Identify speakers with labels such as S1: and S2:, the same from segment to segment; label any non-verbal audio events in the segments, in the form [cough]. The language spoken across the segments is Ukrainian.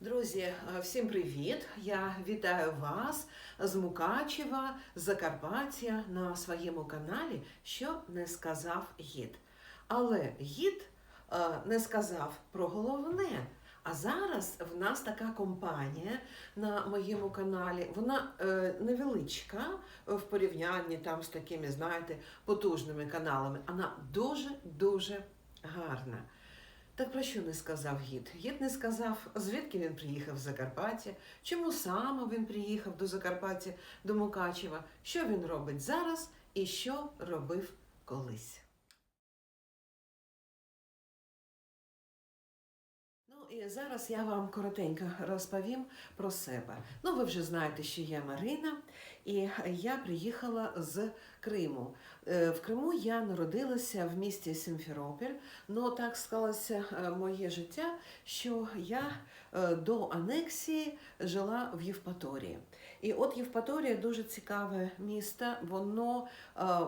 S1: Друзі, е, всім привіт! Я вітаю вас з Мукачева, Закарпаття на своєму каналі, що не сказав гід. Але гід е, не сказав про головне. А зараз в нас така компанія на моєму каналі. Вона е, невеличка в порівнянні там з такими, знаєте, потужними каналами. Вона дуже дуже гарна. Так про що не сказав гід? Гід не сказав, звідки він приїхав з Закарпаття, чому саме він приїхав до Закарпаття, до Мукачева, що він робить зараз і що робив колись. Ну і зараз я вам коротенько розповім про себе. Ну, ви вже знаєте, що я Марина, і я приїхала з Криму. Е, В Криму я народилася в місті Сімферополь, але так склалося е, моє життя, що я е, до анексії жила в Євпаторії. І от Євпаторія дуже цікаве місто, воно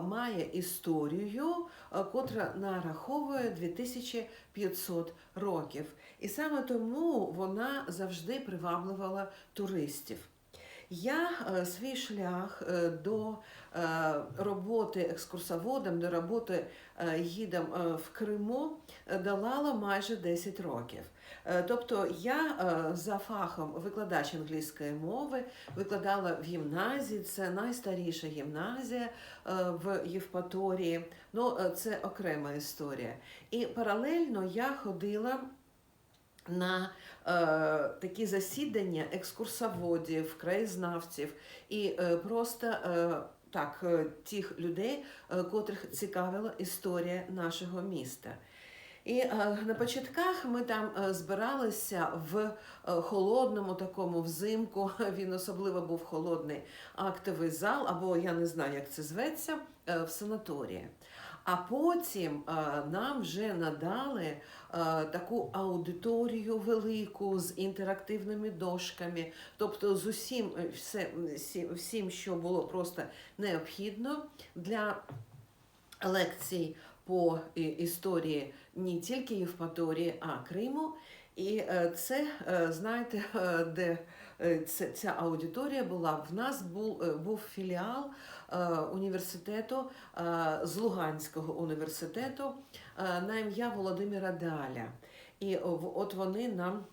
S1: має історію, котра нараховує 2500 років. І саме тому вона завжди приваблювала туристів. Я е, свій шлях е, до е, роботи екскурсоводом, до роботи гідом в Криму долала майже 10 років. Тобто я за фахом викладач англійської мови, викладала в гімназії, це найстаріша гімназія в Євпаторії. Ну, це окрема історія. І паралельно я ходила на е, такі засідання екскурсоводів, краєзнавців і е, просто е, так, е, тих людей, е, котрих цікавила історія нашого міста. І е, на початках ми там е, збиралися в е, холодному такому взимку. [laughs] Він особливо був холодний актовий зал, або я не знаю, як це зветься, е, в санаторії. А потім е, нам вже надали е, таку аудиторію велику з інтерактивними дошками, тобто з усім, е, все, всі- всім, що було просто необхідно для лекцій по історії не тільки Євпаторії, а Криму. І це, знаєте, де ця аудиторія була, в нас був, е, був філіал е, університету з Луганського університету на ім'я Володимира Даля. І от вони нам.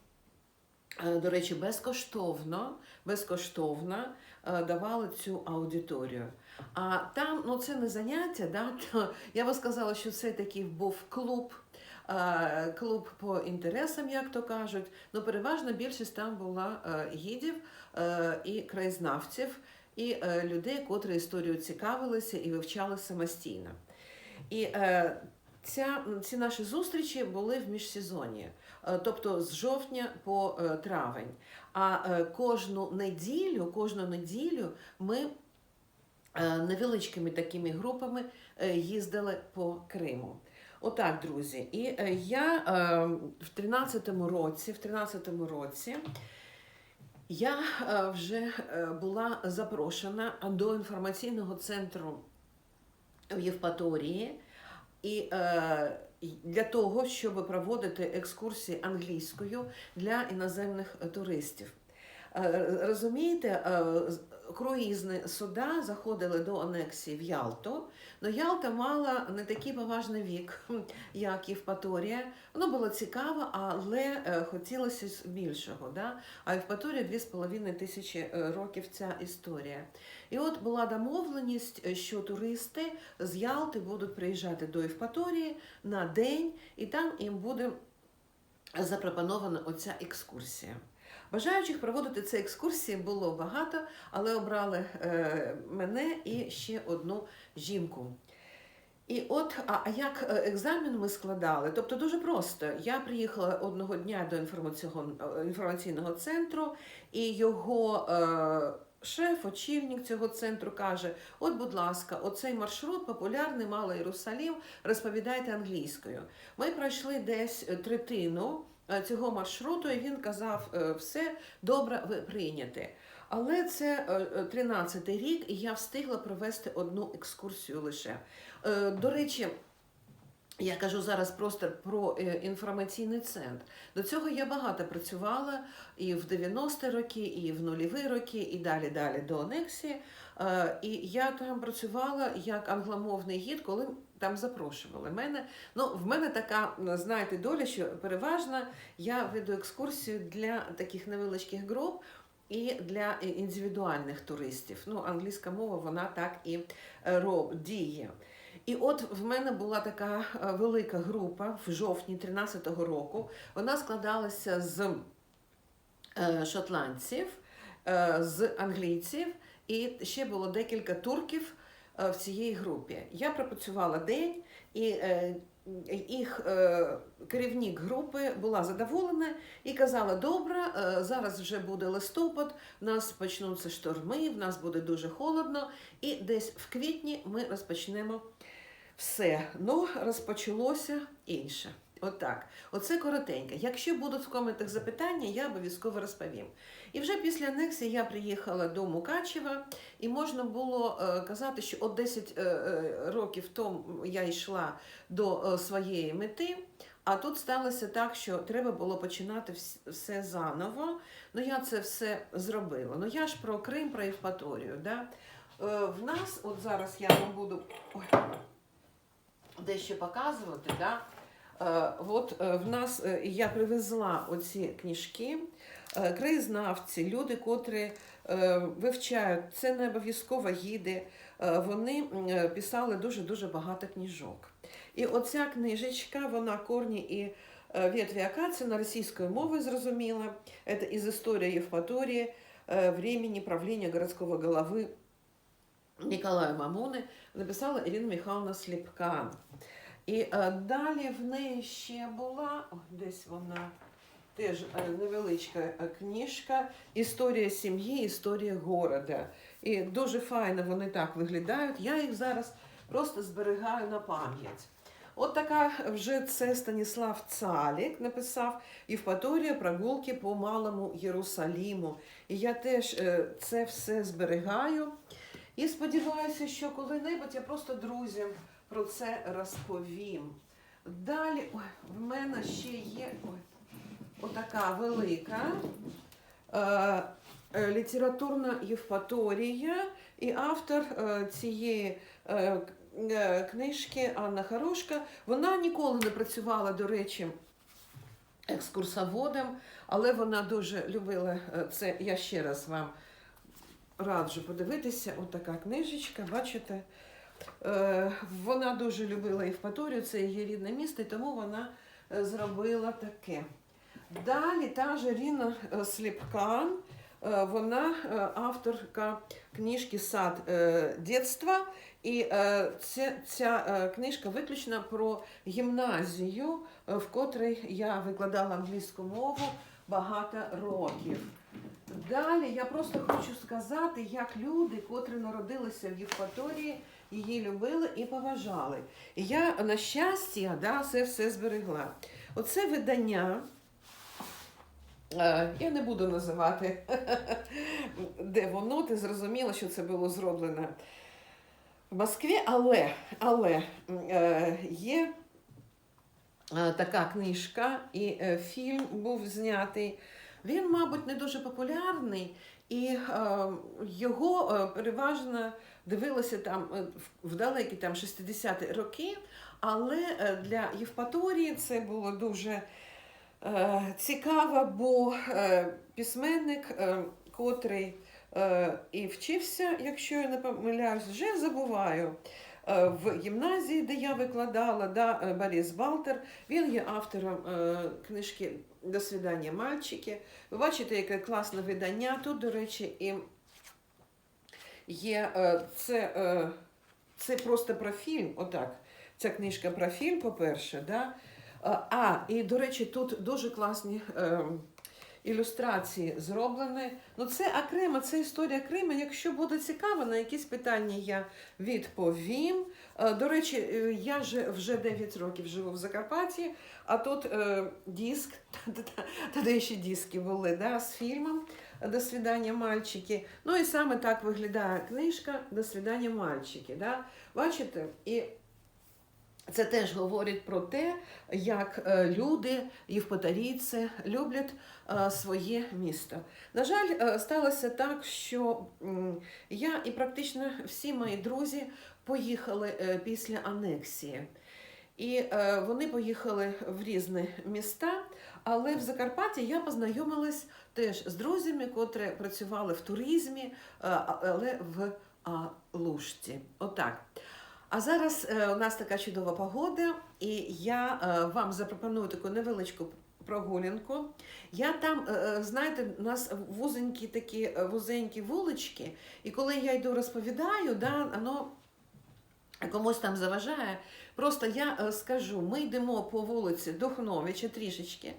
S1: До речі, безкоштовно, безкоштовно давали цю аудиторію. А там, ну це не заняття, да? [laughs] я би сказала, що це такий був клуб, клуб по інтересам, як то кажуть. Ну, переважна більшість там була е, гідів е, і краєзнавців, і е, людей, котрі історією цікавилися і вивчали самостійно. І ця, ці наші зустрічі були в міжсезонні, е, тобто з жовтня по травень. А кожну неділю, кожну неділю ми невеличкими такими групами їздили по Криму. Отак, друзі. І е, я е, в 13-му році, в 13-му році я е, вже була запрошена до інформаційного центру в Євпаторії. І для того, щоб проводити екскурсії англійською для іноземних туристів. Е, Розумієте, е, круїзні суда заходили до анексії в Ялту, але Ялта мала не такий поважний вік, [laughs] як Євпаторія. Воно було цікаво, але е, хотілося більшого. Да? А Євпаторія дві з половиною тисячі років ця історія. І от була домовленість, що туристи з Ялти будуть приїжджати до Євпаторії на день, і там їм буде запропонована оця екскурсія. Бажаючих проводити ці екскурсії було багато, але обрали е, мене і ще одну жінку. І от, а, як е, екзамен ми складали? Тобто дуже просто. Я приїхала одного дня до інформаційного, е, центру, і його е, шеф, очільник цього центру каже: От, будь ласка, оцей маршрут популярний, Малий Єрусалім, розповідайте англійською. Ми пройшли десь третину цього маршруту, і він казав: е, все добре, ви прийняте. Але це 13-й рік, і я встигла провести одну екскурсію лише. Е, До речі, Я кажу зараз просто про е, інформаційний центр. До цього я багато працювала і в 90-ті роки, і в нульові роки, і далі далі до анексії. Е, І я там працювала як англомовний гід, коли там запрошували мене. Ну, в мене така, знаєте, доля, що переважно я веду екскурсію для таких невеличких груп. І для індивідуальних туристів. Ну, англійська мова вона так і е, роб. І от в мене була така е, велика група в жовтні 13-го року. Вона складалася з е, шотландців, е, з англійців, і ще було декілька турків в цій групі. Я пропрацювала день, і їх керівник групи була задоволена і казала: добре, зараз вже буде листопад, в нас почнуться шторми, в нас буде дуже холодно, і десь в квітні ми розпочнемо все. Ну, розпочалося інше. Отак. Оце коротенько. Якщо будуть в коментах запитання, я обов'язково розповім. І вже після анексії я приїхала до Мукачева, і можна було е, казати, що от 10 е, е, років тому я йшла до своєї мети. А тут сталося так, що треба було починати все заново. Ну я це все зробила. Ну я ж про Крим, про Євпаторію. Да? В нас, от зараз я вам буду ой, дещо показувати. Да? Е, от е, в нас е, я привезла оці книжки, краєзнавці, люди, котрі вивчають, це не обов'язково гіди. Вони писали дуже-дуже багато книжок. І оця книжечка, вона корні і ветві акації російською мовою зрозуміла. Це із історії Євпаторії, времени правління городського голови Ніколая Мамуни написала Ірина Михайловна Сліпкан. І е, далі в неї ще була, о, десь вона теж е, невеличка е, книжка Історія сім'ї, історія города. І дуже файно вони так виглядають. Я їх зараз просто зберігаю на пам'ять. От така вже це Станіслав Цалік написав Євпаторія прогулки по Малому Єрусаліму. І я теж це все зберігаю. І сподіваюся, що коли-небудь я просто друзям про це розповім. Далі ой, в мене ще є ой, отака велика е, е, літературна Євпаторія, і автор е, цієї е, е, книжки Анна Хорошка. Вона ніколи не працювала, до речі, екскурсоводом, але вона дуже любила е, це. Я ще раз вам раджу подивитися. Отака книжечка, бачите? Е, Вона дуже любила Євпаторію, це її рідне місто, і тому вона е, зробила таке. Далі та ж Ірина е, Сліпкан, вона авторка книжки Сад дитинства. І ця, ця книжка виключно про гімназію, в котрій я викладала англійську мову багато років. Далі я просто хочу сказати, як люди, котрі народилися в Євпаторії, її любили і поважали. І я, на щастя, да, це все зберегла. Оце видання. е, Я не буду називати, [laughs] де воно, ти зрозуміла, що це було зроблено в Москві, але, але е, є така книжка, і е, фільм був знятий. Він, мабуть, не дуже популярний, і е, його е, переважно дивилися там е, в- далекі там 60-ті роки, але е, для Євпаторії це було дуже е, цікаво, бо е, письменник, е, котрий е, і вчився, якщо я не помиляюсь, вже забуваю. Е, В гімназії, де я викладала, да, е, Борис Балтер, він є автором е, книжки До свидання, мальчики. Ви бачите, яке класне видання. Тут, до речі, і є це, це просто про фільм. Отак. Ця книжка про фільм, по-перше, да? А, і до речі, тут дуже класні е, ілюстрації зроблені. Ну, це окремо, це історія Криму. Якщо буде цікаво, на якісь питання я відповім. Е, До речі, е, я же вже 9 років живу в Закарпатті, а тут е, диск, [laughs] тоді ще диски були да, з фільмом До свидання, мальчики. Ну і саме так виглядає книжка До свидання, мальчики. Да? Бачите? І Це теж говорить про те, як е, люди, євпаторійці, люблять е, своє місто. На жаль, е, сталося так, що я і практично всі мої друзі поїхали після анексії. І вони поїхали в різні міста, але в Закарпатті я познайомилась теж з друзями, котрі працювали в туризмі, але в Алушті. Отак. А зараз е, у нас така чудова погода, і я е, вам запропоную таку невеличку прогулянку. Я там, е, знаєте, у нас вузенькі такі вузенькі вулички, і коли я йду розповідаю, да, воно комусь там заважає. Просто я скажу: ми йдемо по вулиці Духновича трішечки,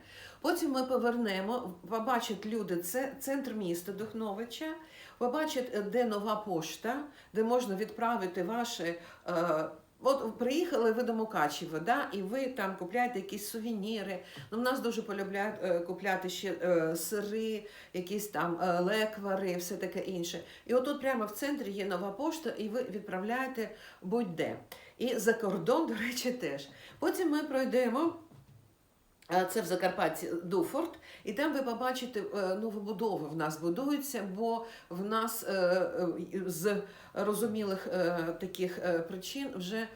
S1: потім ми повернемо, побачать люди, це центр міста Духновича, побачать, е, де нова пошта, де можна відправити ваші. Е, От приїхали ви до Мукачева, да, і ви там купляєте якісь сувеніри. Ну, в нас дуже полюбляють е, купляти ще е, сири, якісь там е, леквари, все таке інше. І отут прямо в центрі є нова пошта, і ви відправляєте будь-де. І за кордон, [laughs] до речі, теж. Потім ми пройдемо. Е, Це в Закарпатті Дуфорт, і там ви побачите е, новобудови в нас будуються, бо в нас е, з розумілих таких причин вже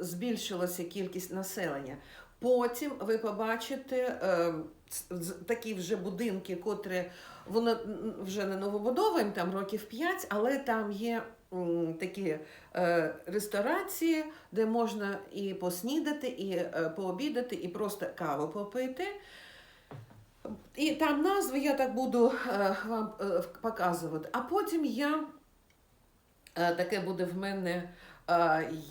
S1: збільшилася кількість населення. Потім ви побачите такі вже будинки, котрі вони вже не новобудовуємо, там років 5, але там є такі е, ресторації, де можна і поснідати, і е, пообідати, і просто каву попити. І там назви я так буду е, вам показувати. А потім я таке буде в мене.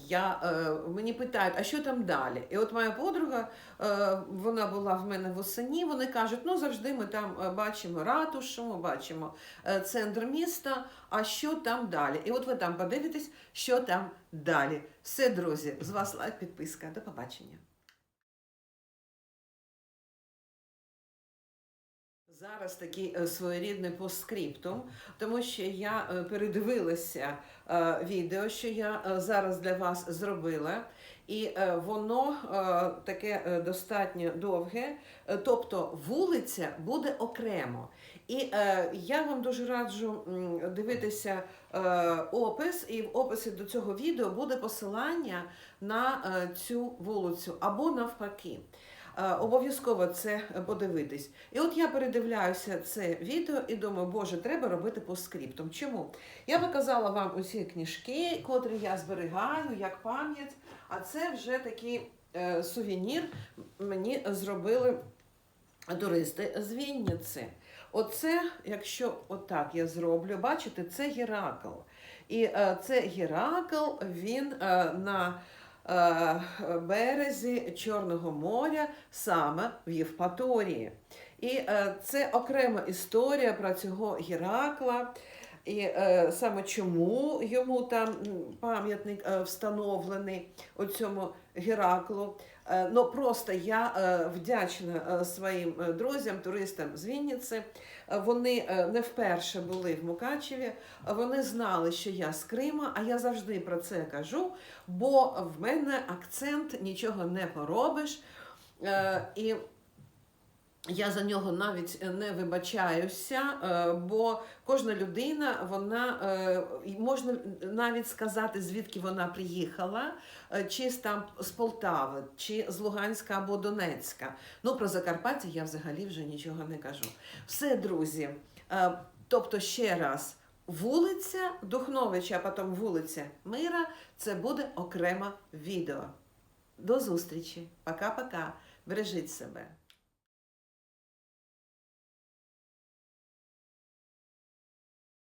S1: Я, мені питають, а що там далі? І от моя подруга, вона була в мене восені, вони кажуть, ну завжди ми там бачимо ратушу, ми бачимо центр міста, а що там далі? І от ви там подивитесь, що там далі. Все, друзі, з вас лайк, підписка. До побачення. Зараз такий е, своєрідний постскриптум, тому що я е, передивилася е, відео, що я зараз для вас зробила, і воно таке достатньо довге, тобто вулиця буде окремо. І я вам дуже раджу дивитися опис, і в описі до цього відео буде посилання на цю вулицю або навпаки. Е, Обов'язково це подивитись. І от я передивляюся це відео і думаю, боже, треба робити по скриптам. Чому? Я показала вам усі книжки, котрі я зберігаю як пам'ять, а це вже такий е, сувенір мені зробили туристи з Вінниці. Оце, якщо отак я зроблю, бачите, це Геракл. І е, це Геракл, він е, на березі Чорного моря, саме в Євпаторії. І е, це окрема історія про цього Геракла. І е, саме чому йому там пам'ятник е, встановлений у цьому Гераклу. Е, ну просто я е, вдячна е, своїм друзям, туристам з Вінниці. Вони не вперше були в Мукачеві. Вони знали, що я з Крима, а я завжди про це кажу, бо в мене акцент нічого не поробиш. І я за нього навіть не вибачаюся, е, бо кожна людина, вона е, можна навіть сказати, звідки вона приїхала, е, чи там з Полтави, чи з Луганська або Донецька. Ну про Закарпаття я взагалі вже нічого не кажу. Все, друзі. Тобто, ще раз, вулиця Духновича, а потім вулиця Мира, це буде окреме відео. До зустрічі. Пока-пока. Бережіть себе.